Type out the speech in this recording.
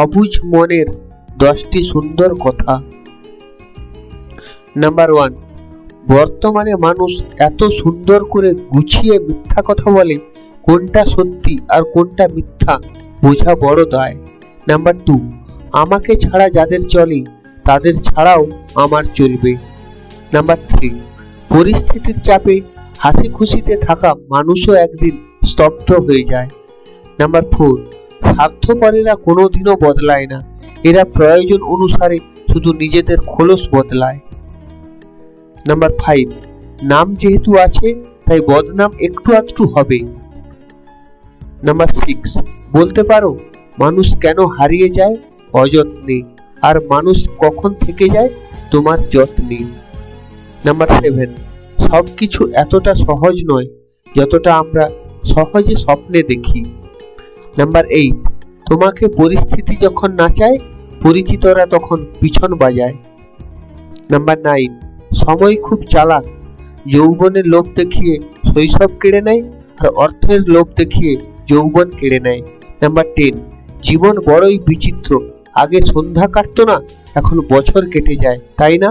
অবুঝ মনের দশটি সুন্দর কথা। নাম্বার ওয়ান বর্তমানে মানুষ এত সুন্দর করে গুছিয়ে মিথ্যা কথা বলে, কোনটা সত্যি আর কোনটা মিথ্যা বোঝা বড় দায়। নাম্বার টু আমাকে ছাড়া যাদের চলে, তাদের ছাড়াও আমার চলবে। নাম্বার থ্রি পরিস্থিতির চাপে হাসি খুশিতে থাকা মানুষও একদিন স্তব্ধ হয়ে যায়। নাম্বার ফোর স্বার্থপরেরা কোনোদিনও বদলায় না। এরা প্রয়োজন অনুসারে শুধু নিজেদের খোলস বদলায়। নাম্বার ফাইভ নাম যেহেতু আছে, তাই বদনাম একটু আধটু হবে। নাম্বার সিক্স বলতে পারো, মানুষ কেন হারিয়ে যায়? অযত্নে। আর মানুষ কখন থেকে যায়? তোমার যত্নে। নাম্বার সেভেন সব কিছু এতটা সহজ নয়, যতটা আমরা সহজে স্বপ্নে দেখি। নাম্বার এইট তোমাকে পরিস্থিতি যখন নাচায় পরিচিতরা তখন পিছন বাজায়। নাম্বার নাইন সময় খুব চালাক। যৌবনের লোভ দেখিয়ে শৈশব কেড়ে নেয় আর অর্থের লোভ দেখিয়ে যৌবন কেড়ে নেয়। নাম্বার টেন জীবন বড়ই বিচিত্র। আগে সন্ধ্যা কাটতো না, এখন বছর কেটে যায়, তাই না?